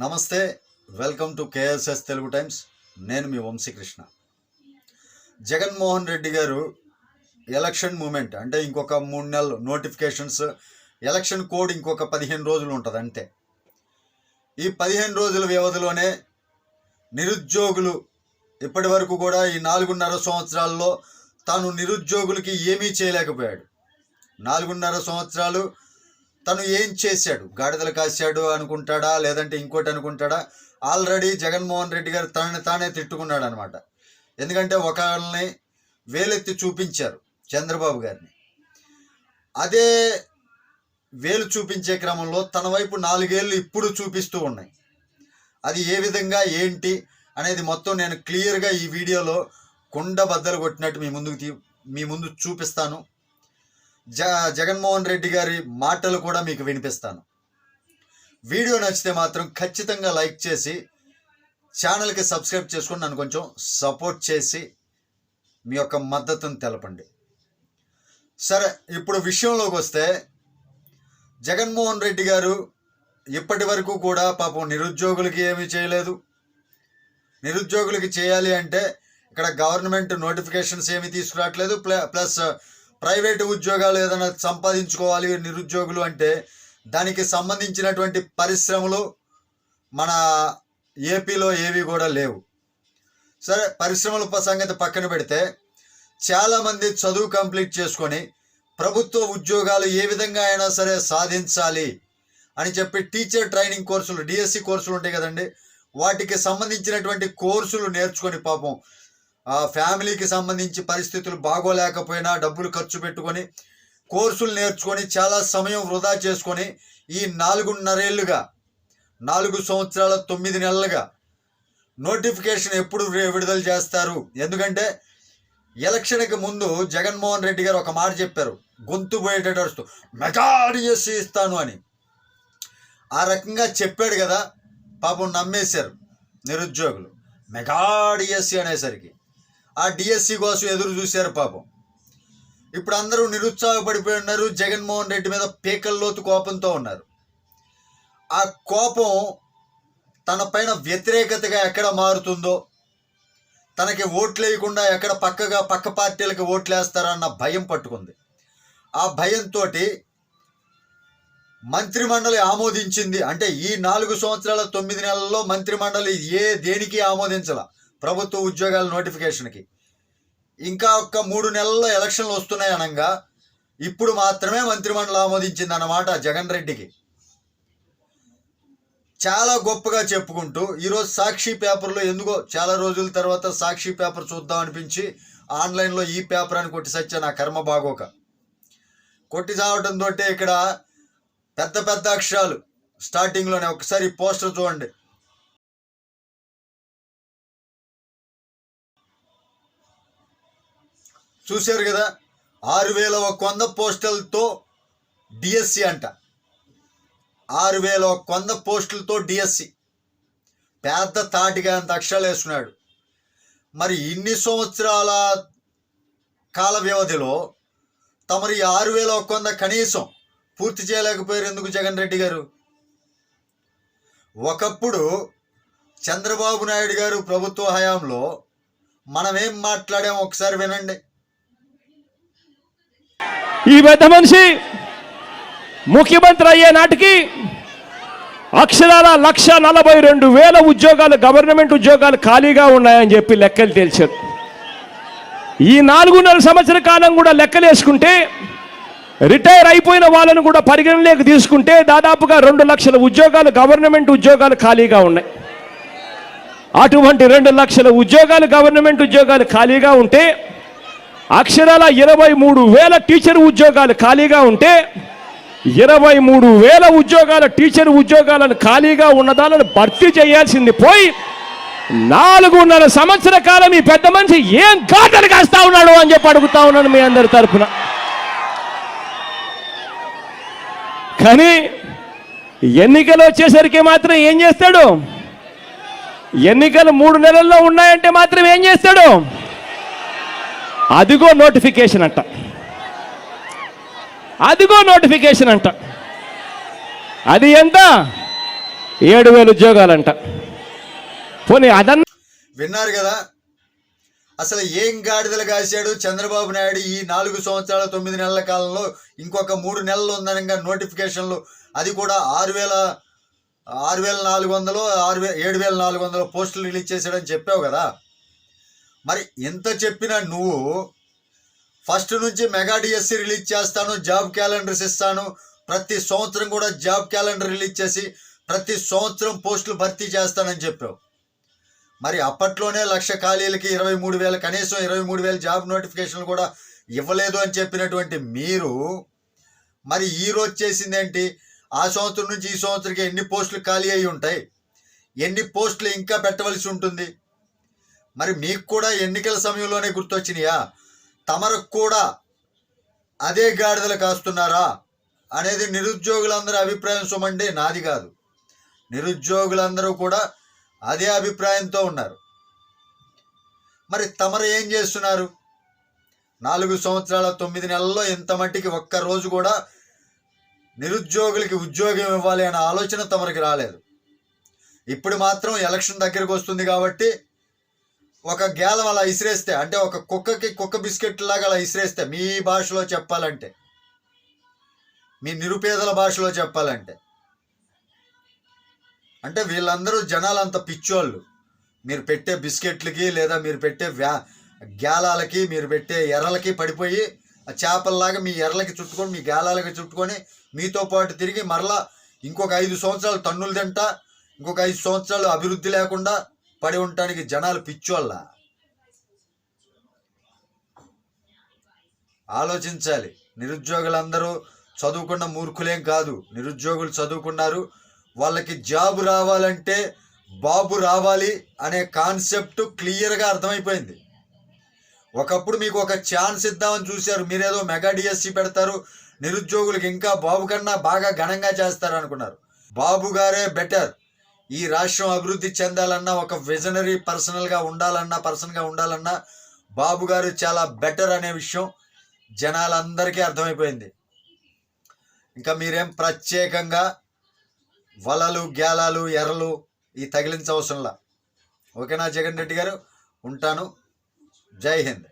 నమస్తే welcome to KSS Telugu Times. నేను మీ వంశీకృష్ణ. జగన్మోహన్ రెడ్డి గారు ఎలక్షన్ మూమెంట్ అంటే ఇంకొక మూడు నెలలు నోటిఫికేషన్స్ ఎలక్షన్ కోడ్ ఇంకొక పదిహేను రోజులు ఉంటుంది అంతే. ఈ పదిహేను రోజుల వ్యవధిలోనే నిరుద్యోగులు ఇప్పటి వరకు కూడా ఈ నాలుగున్నర సంవత్సరాల్లో తాను నిరుద్యోగులకి ఏమీ చేయలేకపోయాడు. నాలుగున్నర సంవత్సరాలు తను ఏం చేశాడు? గాడిదలు కాశాడు అనుకుంటాడా? లేదంటే ఇంకోటి అనుకుంటాడా? ఆల్రెడీ జగన్మోహన్ రెడ్డి గారు తనని తానే తిట్టుకున్నాడు అనమాట ఎందుకంటే ఒకళ్ళని వేలెత్తి చూపించారు చంద్రబాబు గారిని. అదే వేలు చూపించే క్రమంలో తన వైపు నాలుగేళ్ళు ఇప్పుడు చూపిస్తూ ఉన్నాయి. అది ఏ విధంగా ఏంటి అనేది మొత్తం నేను క్లియర్గా ఈ వీడియోలో కుండ బద్దలు కొట్టినట్టు మీ ముందుకు మీ ముందు చూపిస్తాను. జ జగన్మోహన్ రెడ్డి గారి మాటలు కూడా మీకు వినిపిస్తాను. వీడియో నచ్చితే మాత్రం ఖచ్చితంగా లైక్ చేసి ఛానల్కి సబ్స్క్రైబ్ చేసుకొని నన్ను కొంచెం సపోర్ట్ చేసి మీ యొక్క మద్దతును తెలపండి. సరే ఇప్పుడు విషయంలోకి వస్తే జగన్మోహన్ రెడ్డి గారు ఇప్పటి వరకు కూడా పాపం నిరుద్యోగులకి ఏమీ చేయలేదు. నిరుద్యోగులకి చేయాలి అంటే ఇక్కడ గవర్నమెంట్ నోటిఫికేషన్స్ ఏమీ తీసుకురావట్లేదు ప్ల- ప్లస్ ప్రైవేటు ఉద్యోగాలు ఏదైనా సంపాదించుకోవాలి నిరుద్యోగులు అంటే దానికి సంబంధించినటువంటి పరిశ్రమలు మన ఏపీలో ఏవి కూడా లేవు. సరే పరిశ్రమల సంగతి పక్కన పెడితే చాలామంది చదువు కంప్లీట్ చేసుకొని ప్రభుత్వ ఉద్యోగాలు ఏ విధంగా అయినా సరే సాధించాలి అని చెప్పి టీచర్ ట్రైనింగ్ కోర్సులు డిఎస్సి కోర్సులు ఉంటాయి కదండి వాటికి సంబంధించినటువంటి కోర్సులు నేర్చుకొని పాపం ఆ ఫ్యామిలీకి సంబంధించి పరిస్థితులు బాగోలేకపోయినా డబ్బులు ఖర్చు పెట్టుకొని కోర్సులు నేర్చుకొని చాలా సమయం వృధా చేసుకొని ఈ నాలుగున్నరేళ్ళుగా నాలుగు సంవత్సరాల తొమ్మిది నెలలుగా నోటిఫికేషన్ ఎప్పుడు విడుదల చేస్తారు? ఎందుకంటే ఎలక్షన్కి ముందు జగన్మోహన్ రెడ్డి గారు ఒక మాట చెప్పారు. గొంతు పోయేటట్టు అరుస్తూ మెగా డిఎస్సి ఇస్తాను అని. ఆ రకంగా చెప్పాడు కదా పాపం నమ్మేశారు నిరుద్యోగులు. మెగా డిఎస్సి అనేసరికి. ఆ డిఎస్సి కోసం ఎదురు చూశారు పాపం. ఇప్పుడు అందరూ నిరుత్సాహపడిపోయి ఉన్నారు. జగన్మోహన్ రెడ్డి మీద పీకల్లోతు కోపంతో ఉన్నారు. ఆ కోపం తన పైన వ్యతిరేకతగా ఎక్కడ మారుతుందో తనకి ఓట్లు వేయకుండా ఎక్కడ పక్కగా పక్క పార్టీలకు ఓట్లు వేస్తారన్న భయం పట్టుకుంది. ఆ భయంతో మంత్రిమండలి ఆమోదించింది. అంటే ఈ నాలుగు సంవత్సరాల తొమ్మిది నెలల్లో మంత్రిమండలి ఏ దేనికి ఆమోదించాల. ప్రభుత్వ ఉద్యోగాల నోటిఫికేషన్కి. ఇంకా ఒక్క మూడు నెలల్లో ఎలక్షన్లు వస్తున్నాయి అనగా ఇప్పుడు మాత్రమే మంత్రిమండలి ఆమోదించింది అన్నమాట జగన్ రెడ్డికి. చాలా గొప్పగా చెప్పుకుంటూ ఈరోజు సాక్షి పేపర్లో ఎందుకో చాలా రోజుల తర్వాత సాక్షి పేపర్ చూద్దాం అనిపించి ఆన్లైన్లో ఈ పేపర్ అని కొట్టి సచ్చా నా కర్మ బాగోక. కొట్టి చావటంతో ఇక్కడ పెద్ద పెద్ద అక్షరాలు స్టార్టింగ్లోనే ఒకసారి పోస్టర్ చూడండి. చూశారు కదా? ఆరు వేల ఒక వంద పోస్టల్తో డిఎస్సి అంట. ఆరు వేల ఒక వంద పోస్టులతో డిఎస్సి. పెద్ద తాటిగా అంత అక్షరాలు వేసుకున్నాడు. మరి ఇన్ని సంవత్సరాల కాల వ్యవధిలో తమరి ఆరు వేల ఒక వంద కనీసం పూర్తి చేయలేకపోయారు ఎందుకు జగన్ రెడ్డి గారు? ఒకప్పుడు చంద్రబాబు నాయుడు గారు ప్రభుత్వ హయాంలో మనం ఏం మాట్లాడాం ఒకసారి వినండి. ఈ పెద్ద మనిషి ముఖ్యమంత్రి అయ్యే నాటికి అక్షరాల లక్ష నలభై రెండు వేల ఉద్యోగాలు గవర్నమెంట్ ఉద్యోగాలు ఖాళీగా ఉన్నాయని చెప్పి లెక్కలు తేల్చారు. ఈ నాలుగున్నర సంవత్సర కాలం కూడా లెక్కలు వేసుకుంటే రిటైర్ అయిపోయిన వాళ్ళను కూడా పరిగణలోకి తీసుకుంటే దాదాపుగా రెండు లక్షల ఉద్యోగాలు గవర్నమెంట్ ఉద్యోగాలు ఖాళీగా ఉన్నాయి. అటువంటి రెండు లక్షల ఉద్యోగాలు గవర్నమెంట్ ఉద్యోగాలు ఖాళీగా ఉంటే అక్షరాల ఇరవై మూడు వేల టీచర్ ఉద్యోగాలు ఖాళీగా ఉంటే ఇరవై మూడు వేల ఉద్యోగాల టీచర్ ఉద్యోగాలను ఖాళీగా ఉన్నదాలను భర్తీ చేయాల్సింది పోయి నాలుగున్నర సంవత్సర కాలం ఈ పెద్ద మనిషి ఏం గాటలు కాస్తా ఉన్నాడు అని చెప్పి అడుగుతా ఉన్నాను మీ అందరి తరఫున కానీ ఎన్నికలు వచ్చేసరికి మాత్రం ఏం చేస్తాడు? ఎన్నికలు మూడు నెలల్లో ఉన్నాయంటే మాత్రం ఏం చేస్తాడు? అదిగో నోటిఫికేషన్ అంట. అదిగో నోటిఫికేషన్ అంట. అది ఎంత? ఏడు వేల ఉద్యోగాలంట. పోనీ అదన్న విన్నారు కదా? అసలు ఏం గాడిదలు కాశాడు చంద్రబాబు నాయుడు ఈ నాలుగు సంవత్సరాల తొమ్మిది నెలల కాలంలో? ఇంకొక మూడు నెలలు ఉందనగా నోటిఫికేషన్లు. అది కూడా ఆరు వేల ఆరు వేల నాలుగు వందలు ఆరు వే ఏడు వేల నాలుగు వందల పోస్టులు రిలీజ్ చేశాడని చెప్పావు కదా? మరి ఎంత చెప్పినా నువ్వు ఫస్ట్ నుంచి మెగా డిఎస్సి రిలీజ్ చేస్తాను జాబ్ క్యాలెండర్స్ ఇస్తాను. ప్రతి సంవత్సరం కూడా జాబ్ క్యాలెండర్ రిలీజ్ చేసి ప్రతి సంవత్సరం పోస్టులు భర్తీ చేస్తానని చెప్పావు. మరి అప్పట్లోనే లక్ష ఖాళీలకి ఇరవై మూడు వేల కనీసం ఇరవై మూడు వేల జాబ్ నోటిఫికేషన్లు కూడా ఇవ్వలేదు అని చెప్పినటువంటి మీరు మరి ఈ రోజు చేసింది ఏంటి? ఆ సంవత్సరం నుంచి ఈ సంవత్సరంకి ఎన్ని పోస్టులు ఖాళీ అయి ఉంటాయి? ఎన్ని పోస్టులు ఇంకా పెట్టవలసి ఉంటుంది? మరి మీకు కూడా ఎన్నికల సమయంలోనే గుర్తొచ్చినాయా? తమరకు కూడా అదే గాడిదలు కాస్తున్నారా? అనేది నిరుద్యోగులందరి అభిప్రాయం సుమండి నాది కాదు. నిరుద్యోగులందరూ కూడా అదే అభిప్రాయంతో ఉన్నారు. మరి తమరు ఏం చేస్తున్నారు? నాలుగు సంవత్సరాల తొమ్మిది నెలల్లో ఇంత మట్టికి ఒక్క రోజు కూడా నిరుద్యోగులకి ఉద్యోగం ఇవ్వాలి అనే ఆలోచన తమరికి రాలేదు. ఇప్పుడు మాత్రం ఎలక్షన్ దగ్గరకు వస్తుంది కాబట్టి ఒక గేలం అలా ఇసిరేస్తే అంటే ఒక కుక్కకి కుక్క బిస్కెట్ లాగా అలా ఇసిరేస్తే మీ భాషలో చెప్పాలంటే మీ నిరుపేదల భాషలో చెప్పాలంటే అంటే వీళ్ళందరూ జనాలు అంత పిచ్చోళ్ళు. మీరు పెట్టే బిస్కెట్లకి లేదా మీరు పెట్టే వ్యా గ్యాలాలకి మీరు పెట్టే ఎర్రలకి పడిపోయి ఆ చేపల్లాగా మీ ఎర్రలకి చుట్టుకొని మీ గాలాలకి చుట్టుకొని మీతో పాటు తిరిగి మరలా ఇంకొక ఐదు సంవత్సరాలు తన్నులు తింటా ఇంకొక ఐదు సంవత్సరాలు అభివృద్ధి లేకుండా పడి ఉండటానికి జనాలు పిచ్చోళ్ళ. ఆలోచించాలి. నిరుద్యోగులందరూ చదువుకున్న మూర్ఖులేం కాదు. నిరుద్యోగులు చదువుకున్నారు. వాళ్ళకి జాబ్ రావాలంటే బాబు రావాలి అనే కాన్సెప్ట్ క్లియర్గా అర్థమైపోయింది. ఒకప్పుడు మీకు ఒక ఛాన్స్ ఇద్దామని చూశారు. మీరేదో మెగా డిఎస్సి పెడతారు. నిరుద్యోగులకు ఇంకా బాబు కన్నా బాగా ఘనంగా చేస్తారు అనుకున్నారు బాబు గారే బెటర్. ఈ రాష్ట్రం అభివృద్ధి చెందాలన్నా ఒక విజనరీ పర్సనల్గా ఉండాలన్నా పర్సన్గా ఉండాలన్నా బాబు గారు చాలా బెటర్ అనే విషయం జనాలందరికీ అర్థమైపోయింది. ఇంకా మీరేం ప్రత్యేకంగా వలలు గ్యాలాలు ఎర్రలు ఈ తగిలించవసరంలా? ఓకేనా జగన్ రెడ్డి గారు? ఉంటాను. జై హింద్.